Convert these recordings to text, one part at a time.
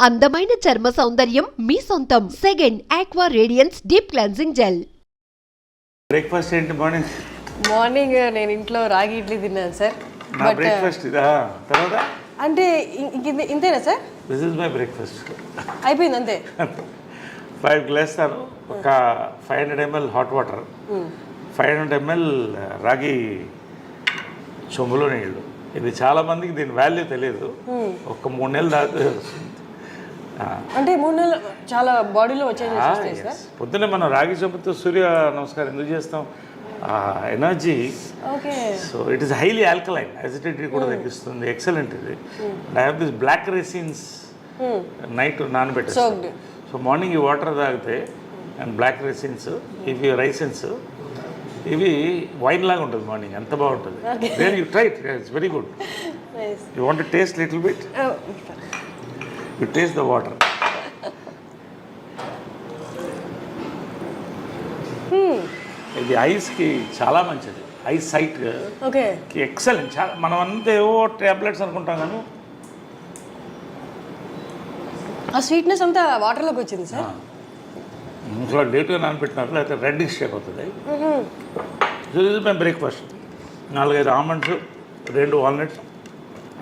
అందమైన చర్మ సౌందర్యం మీ సొంతం. Second aqua radiance deep cleansing gel breakfast ఏంటి మార్నింగ్ మార్నింగ్ నేను ఇంట్లో రాగి ఇడ్లీ తిన్నాను సార్. నా బ్రేక్ఫాస్ట్ ఇదా? తర్వాత? అంటే ఇ- ఇంక ఇంతే- ఇంతేనా sir? This is my breakfast అయిపోయింది అంతే. ఫైవ్ గ్లాస్తారు ఒక five hundred ML hot water five hundred ML రాగి చెంబులో నీళ్ళు. ఇది చాలా మందికి దీని వాల్యూ తెలియదు. ఒక మూడు నెలలు దాకా అంటే మూడు నెలలు చాలా బాడీలో వచ్చే వస్తాయి సార్? పొద్దున్నే మనం రాగి చెంబుతో సూర్య నమస్కారం ఎందుకు చేస్తాం? Energy. Okay. So it is highly alkaline acidity కూడా తగ్గిస్తుంది. ఎక్సలెంట్ ఇది. I have this black raisins night నానబెట్టేస్తాను. So morning ఈ వాటర్ తాగితే అండ్ బ్లాక్ రెసిన్స్ ఇవి రైసిన్స్ ఇవి వైన్ లాగా ఉంటుంది మార్నింగ్ ఎంత బాగుంటుంది. Then you try it's very good you want taste little bit you taste the water ఇది ఐస్కి చాలా మంచిది. Eyes sight. ఓకే. ఎక్సలెంట్. చాలా మనం అంతా ఏవో టాబ్లెట్స్ అనుకుంటాం కానీ. ఆ స్వీట్నెస్ అంతా వాటర్లోకి వచ్చింది సార్. ఇంట్లో లేట్గా నానబెట్టినారు లేకపోతే రెడ్ షేక్ అవుతుంది. ఇది మేము బ్రేక్ఫాస్ట్ నాలుగైదు ఆల్మండ్స్ రెండు వాల్నట్స్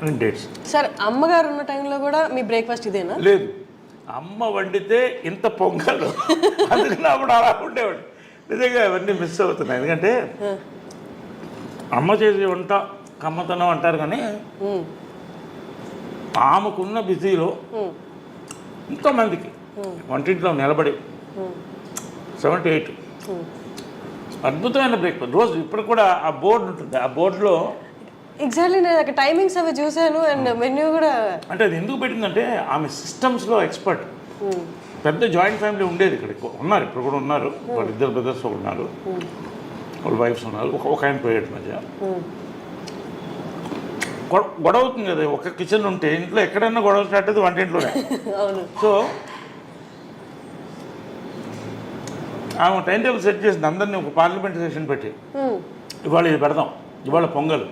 అండ్ డేట్స్ సార్ అమ్మగారు ఉన్న టైంలో కూడా మీ బ్రేక్ఫాస్ట్ ఇదేనా? లేదు. అమ్మ వండితే ఇంత పొంగలు. అందుకని అప్పుడు అలా ఉండేవాడు. నిజంగా అవన్నీ మిస్ అవుతున్నాయి. ఎందుకంటే అమ్మ చేసే వంట కమ్మతనం అంటారు కానీ. ఆమెకున్న బిజీలో మ్మ్. ఎంతోమందికి వంటింట్లో నిలబడి సెవెంటీ ఎయిట్ అద్భుతమైన బ్రేక్ఫాస్ట్ రోజు ఇప్పుడు కూడా ఆ బోర్డు ఉంటుంది. ఆ బోర్డులో ఎగ్జాక్ట్లీ నేను అక్కడ టైమింగ్స్ అవి చూశాను అండ్ మెన్యూ కూడా అంటే అది ఎందుకు పెట్టిందంటే ఆమె సిస్టమ్స్లో ఎక్స్పర్ట్ పెద్ద జాయింట్ ఫ్యామిలీ ఉండేది ఇక్కడ. ఉన్నారు ఇప్పుడు కూడా ఉన్నారు. వాళ్ళ ఇద్దరు బ్రదర్స్ ఉన్నారు. వాళ్ళ వైఫ్స్ ఉన్నారు. ఒక ఒక ఆయన పోయాడు మధ్య. గొడవ అవుతుంది కదా. ఒక కిచెన్ ఉంటే ఇంట్లో ఎక్కడైనా గొడవ స్టార్ట్ అయితే వంటింట్లోనే సో ఆమె టైం టేబుల్ సెట్ చేసింది అందరినీ ఒక పార్లమెంట్ సెషన్ పెట్టి. ఇవాళ ఇది పెడదాం. ఇవాళ పొంగల్.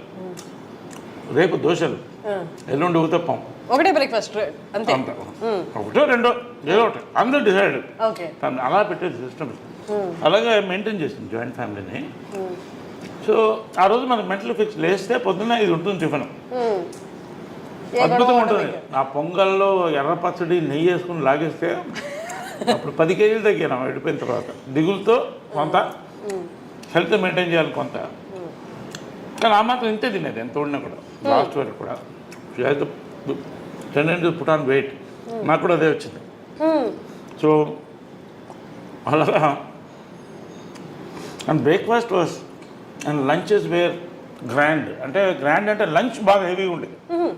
రేపు దోశలు. ఎల్లుండి ఉతప్పం ఒకటే బ్రేక్ఫాస్ట్ అంతే. ఒకటో రెండో ఏదో ఒకటి. అందరూ డిసైడ్ అలా పెట్టేది సిస్టమ్ అలాగే మెయింటైన్ చేసింది జాయింట్ ఫ్యామిలీని సో ఆ రోజు మనకు మెంటల్ ఫిక్స్ లేస్తే పొద్దున్న ఇది ఉంటుంది టిఫిన్ గొడవ ఉంటుంది. ఆ పొంగల్లో ఎర్ర పచ్చడి నెయ్యి వేసుకుని లాగేస్తే అప్పుడు పది కేజీలు తగ్గాను వెళ్ళిపోయిన తర్వాత. దిగులతో కొంత. హెల్త్ మెయింటైన్ చేయాలి కొంత. కానీ ఆ మాత్రం ఇంతే తినేది ఎంత ఉన్నా కూడా. లాస్ట్ వరకు కూడా. Tend to put on weight నాకు కూడా అదే వచ్చింది. సో అలాగా and breakfast was and lunches were grand అంటే గ్రాండ్ అంటే లంచ్ బాగా హెవీగా ఉండేది. మ్మ్.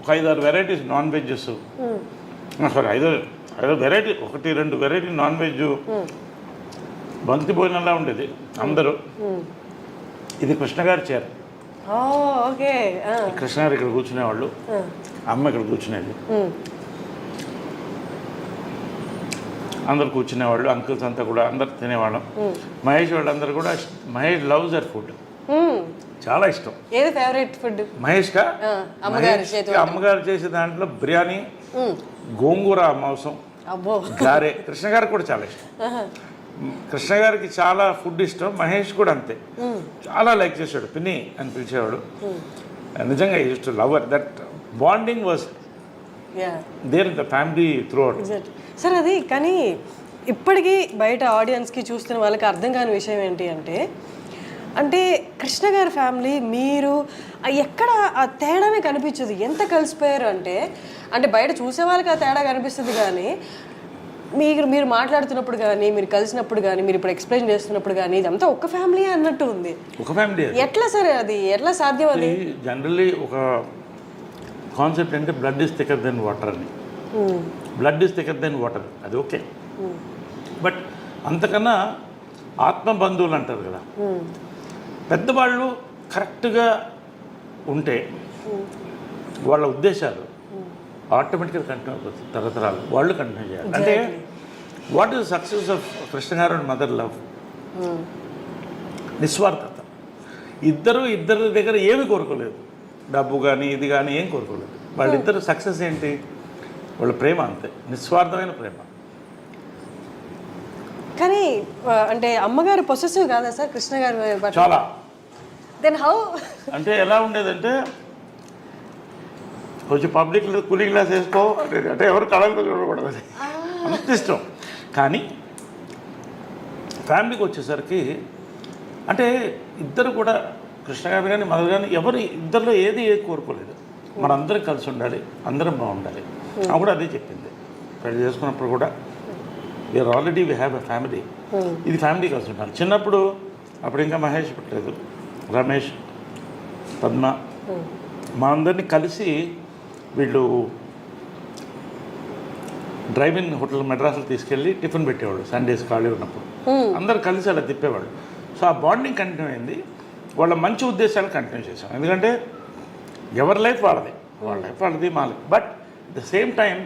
ఒక ఐదారు వెరైటీస్ నాన్ వెజ్జెస్. సారీ ఐదో ఐదో వెరైటీ ఒకటి రెండు వెరైటీ నాన్ వెజ్ బంతి భోజనంలా ఉండేది అందరూ. మ్మ్. ఇది కృష్ణ గారి చీర ఓకే. కృష్ణ గారు ఇక్కడ కూర్చునేవాళ్ళు. అమ్మ ఇక్కడ కూర్చునేది. అందరు కూర్చునేవాళ్ళు అంకుల్స్ అంతా కూడా అందరు తినేవాళ్ళం. మహేష్ వాళ్ళందరూ కూడా మహేష్ లవ్స్ అర్ ఫుడ్. చాలా ఇష్టం. ఏది ఫేవరెట్ ఫుడ్? మహేష్గా ఆ, అమ్మగారి చేసే దాంట్లో బిర్యానీ. గోంగూర మాంసం అబ్బో. గారె. కృష్ణ గారికి కూడా చాలా ఇష్టం. కృష్ణ గారికి చాలా ఫుడ్ ఇష్టం మహేష్ కూడా అంతే. చాలా లైక్ చేశాడు పిన్ని అని పిలిచేవాడు. నిజంగా used to love that bonding was yeah there the family throughout sir అది కానీ ఇప్పటికీ బయట ఆడియన్స్కి చూస్తున్న వాళ్ళకి అర్థం కాని విషయం ఏంటి అంటే అంటే కృష్ణ గారి ఫ్యామిలీ మీరు ఎక్కడ ఆ తేడానే కనిపించదు. ఎంత కలిసిపోయారు అంటే అంటే బయట చూసే వాళ్ళకి ఆ తేడా కనిపిస్తుంది కానీ మీరు మీరు మాట్లాడుతున్నప్పుడు కానీ మీరు కలిసినప్పుడు కానీ మీరు ఇప్పుడు ఎక్స్ప్లెయిన్ చేస్తున్నప్పుడు కానీ ఇదంతా ఒక్క ఫ్యామిలీ అన్నట్టు ఉంది. ఒక ఫ్యామిలీ ఎట్లా సార్ అది? ఎట్లా సాధ్యం అది? జనరల్లీ ఒక కాన్సెప్ట్ అంటే blood is thicker than water అని. Blood is thicker than water అది ఓకే. బట్ అంతకన్నా ఆత్మ బంధువులు అంటారు కదా. పెద్దవాళ్ళు కరెక్ట్గా ఉంటే వాళ్ళ ఉద్దేశాలు ఆటోమేటిక్గా కంటిన్యూ అయిపోతుంది తరతరాలు. వాళ్ళు కంటిన్యూ చేయాలి. అంటే what is success of Krishna గారు అండ్ మదర్ లవ్ నిస్వార్థత. ఇద్దరు ఇద్దరి దగ్గర ఏమి కోరుకోలేదు. డబ్బు కానీ ఇది కానీ ఏం కోరుకోలేదు. వాళ్ళిద్దరు సక్సెస్ ఏంటి? వాళ్ళ ప్రేమ అంతే. నిస్వార్థమైన ప్రేమ. కానీ అంటే అమ్మగారు పొసెసివ్ కాదా సార్? కృష్ణ గారి చాలా. దెన్ హౌ అంటే ఎలా ఉండేదంటే కొంచెం పబ్లిక్లో కూలింగ్ గ్లాస్ వేసుకో. అంటే అంటే ఎవరు కళలు చూడకూడదు అంత ఇష్టం. కానీ ఫ్యామిలీకి వచ్చేసరికి అంటే ఇద్దరు కూడా కృష్ణ గారు కానీ మదర్ కానీ ఎవరు ఇద్దరిలో ఏది ఏది కోరుకోలేదు. మనందరం కలిసి ఉండాలి అందరం బాగుండాలి. ఆమె కూడా అదే చెప్పింది. పెళ్ళి చేసుకున్నప్పుడు కూడా we are already we have a family ఇది ఫ్యామిలీ కలిసి ఉండాలి. చిన్నప్పుడు అప్పుడు ఇంకా మహేష్ పుట్టలేదు. రమేష్ పద్మ మా అందరినీ కలిసి వీళ్ళు డ్రైవింగ్ హోటల్ మెడ్రాస్లో తీసుకెళ్ళి టిఫిన్ పెట్టేవాళ్ళు సండేస్ ఖాళీ ఉన్నప్పుడు. అందరు కలిసి అలా తిప్పేవాళ్ళు. సో ఆ బాండింగ్ కంటిన్యూ అయింది. వాళ్ళ మంచి ఉద్దేశాలు కంటిన్యూ చేశాం. ఎందుకంటే ఎవరి లైఫ్ వాళ్ళది. వాళ్ళ లైఫ్ వాళ్ళది మా life but the same time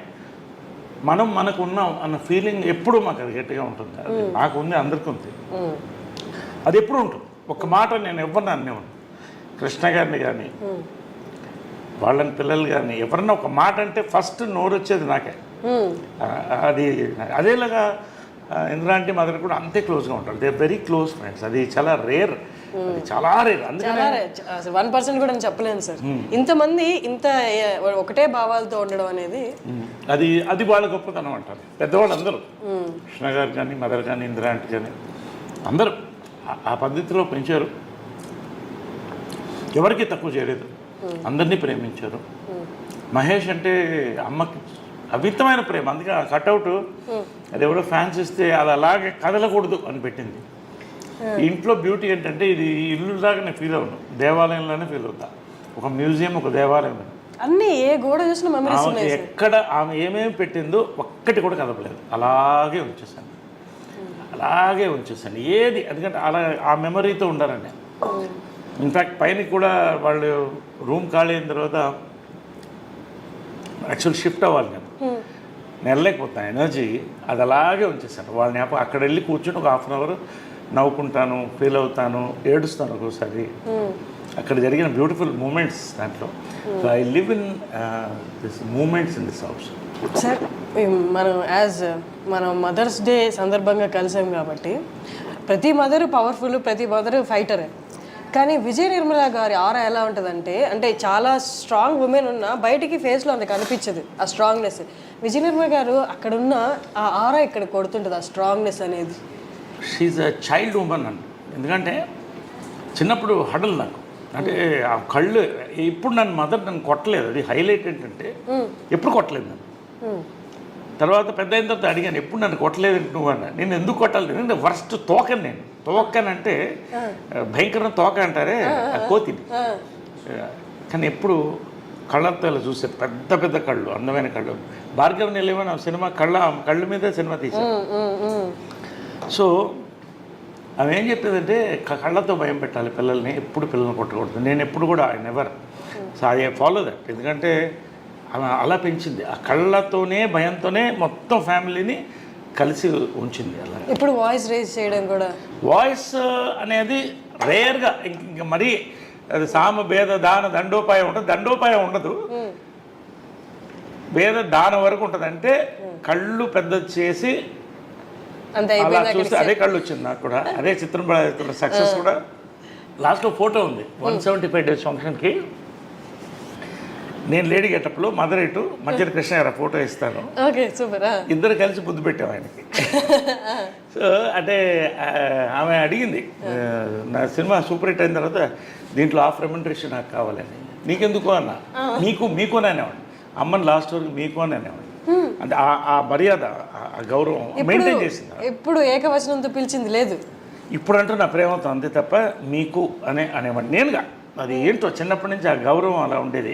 మనం మనకు ఉన్నాం అన్న ఫీలింగ్ ఎప్పుడూ మాకు అది గట్టిగా ఉంటుంది. అది నాకు ఉంది అందరికీ ఉంది. అది ఎప్పుడు ఉంటుంది. ఒక మాట నేను ఎవరిని అనేవాడు కృష్ణ గారిని కానీ వాళ్ళని పిల్లలు కానీ ఎవరన్నా ఒక మాట అంటే ఫస్ట్ నోరు వచ్చేది నాకే. అది అదేలాగా ఇంద్రాంటి మదర్ కూడా అంతే క్లోజ్గా ఉంటారు. దే వెరీ క్లోజ్ ఫ్రెండ్స్ అది చాలా రేర్ అది చాలా రేర్ అందుకని వన్ పర్సెంట్ కూడా నేను చెప్పలేను సార్. ఇంతమంది ఇంత ఒకటే భావాలతో ఉండడం అనేది అది అది వాళ్ళ గొప్పతనం అంటారు. పెద్దవాళ్ళు అందరూ. కృష్ణ గారు కానీ మదర్ కానీ ఇందిరాంటి కానీ అందరూ ఆ పద్ధతిలో పెంచారు. ఎవరికి తక్కువ చేయలేదు. అందరినీ ప్రేమించారు. మహేష్ అంటే అమ్మకి అమితమైన ప్రేమ. అందుకే ఆ కట్అవుట్ అది ఎవరో ఫ్యాన్స్ ఇస్తే అది అలాగే కదలకూడదు అని పెట్టింది. ఇంట్లో బ్యూటీ ఏంటంటే ఇది ఇల్లు లాగా నేను ఫీల్ అవును. దేవాలయంలోనే ఫీల్ అవుతా. ఒక మ్యూజియం ఒక దేవాలయం. అన్ని ఏ గోడ చూసిన మెమరీస్ ఎక్కడ ఆమె ఏమేమి పెట్టిందో ఒక్కటి కూడా కదపలేదు. అలాగే ఉంచేసాను అలాగే ఉంచేసాను ఏది? ఎందుకంటే అలా ఆ మెమరీతో ఉండాలండి ఇన్ఫ్యాక్ట్ పైన కూడా వాళ్ళు రూమ్ ఖాళీ అయిన తర్వాత యాక్చువల్ షిఫ్ట్ అవ్వాలి నేను నేను వెళ్ళలేకపోతాను ఎనర్జీ అది అలాగే ఉంచేసాను వాళ్ళ జ్ఞాపకం అక్కడ వెళ్ళి కూర్చొని ఒక హాఫ్ అన్ అవర్ నవ్వుకుంటాను ఫీల్ అవుతాను ఏడుస్తాను ఒక్కోసారి. అక్కడ జరిగిన బ్యూటిఫుల్ మూమెంట్స్ దాంట్లో. So I live in this moments in this house sir మనం యాజ్ మనం మదర్స్ డే సందర్భంగా కలిసాం కాబట్టి ప్రతి మదర్ పవర్ఫుల్ ప్రతి మదర్ ఫైటరే కానీ విజయ నిర్మల గారి ఆరా ఎలా ఉంటుందంటే అంటే చాలా స్ట్రాంగ్ ఉమెన్ ఉన్న బయటికి ఫేస్లో అంత కనిపించదు ఆ స్ట్రాంగ్నెస్ విజయ నిర్మల గారు అక్కడ ఉన్న ఆ ఆరా ఇక్కడ కొడుతుంటుంది ఆ స్ట్రాంగ్నెస్ అనేది. షీజ్ అ చైల్డ్ ఉమెన్ అండి ఎందుకంటే చిన్నప్పుడు హడల్ నాకు. అంటే ఆ కళ్ళు ఇప్పుడు నన్ను మదర్ నన్ను కొట్టలేదు. అది హైలైట్ ఏంటంటే ఎప్పుడు కొట్టలేదు నన్ను. Hmm. తర్వాత పెద్ద అయిన తర్వాత అడిగాను ఎప్పుడు నన్ను కొట్టలేదు నువ్వు అన్న? నేను ఎందుకు కొట్టాలి? నేను ఫస్ట్ తోకని నేను. తోకనంటే భయంకరమైన తోక అంటారే ఆ కోతిని. కానీ ఎప్పుడు కళ్ళతో చూసే పెద్ద పెద్ద కళ్ళు అందమైన కళ్ళు. భార్గవ్ నిలవని సినిమా కళ్ళ కళ్ళ మీద సినిమా తీశాను సో ఆమె ఏం చెప్పేదంటే కళ్ళతో భయం పెట్టాలి పిల్లల్ని ఎప్పుడు పిల్లల్ని కొట్టకూడదు. నేను ఎప్పుడు కూడా I never so I follow that ఎందుకంటే ఆమె అలా పెంచింది. ఆ కళ్ళతోనే భయంతోనే మొత్తం ఫ్యామిలీని కలిసి ఉంచింది అలా. ఇప్పుడు వాయిస్ రేజ్ చేయడం కూడా. వాయిస్ అనేది రేర్గా ఇంక మరీ అది సామ భేద దాన దండోపాయం ఉంటుంది దండోపాయం ఉండదు. భేద దాన వరకు ఉంటుంది అంటే కళ్ళు పెద్ద చేసి అలా చూస్తే అదే కళ్ళు వచ్చింది నాకు కూడా. అదే చిత్రం సక్సెస్ కూడా. లాస్ట్లో ఫోటో ఉంది. వన్ సెవెంటీ ఫైవ్ డేస్ ఫంక్షన్కి. నేను లేడీ గెటప్లో మదర్ ఇటు మధ్యలో కృష్ణ గారు ఫోటో ఇస్తాను. ఇద్దరు కలిసి బుద్ధి పెట్టాం ఆయనకి. సో అంటే ఆమె అడిగింది నా సినిమా సూపర్ హిట్ అయిన తర్వాత దీంట్లో ఆఫ్ రెమెండరేషన్ నాకు కావాలని. నీకెందుకు అన్న? మీకు మీకు అని అనేవాడు అమ్మని లాస్ట్ వరకు మీకు అని అనేవాడు అంటే ఆ- ఆ మర్యాద ఆ- ఆ గౌరవం మెయింటైన్ చేసింది ఎప్పుడు ఏకవచనంతో పిలిచింది లేదు. ఇప్పుడు అంటూ నా ప్రేమతో అంతే తప్ప మీకు అనే అనేవాడు నేనుగా అది ఏంటో చిన్నప్పటి నుంచి ఆ గౌరవం అలా ఉండేది.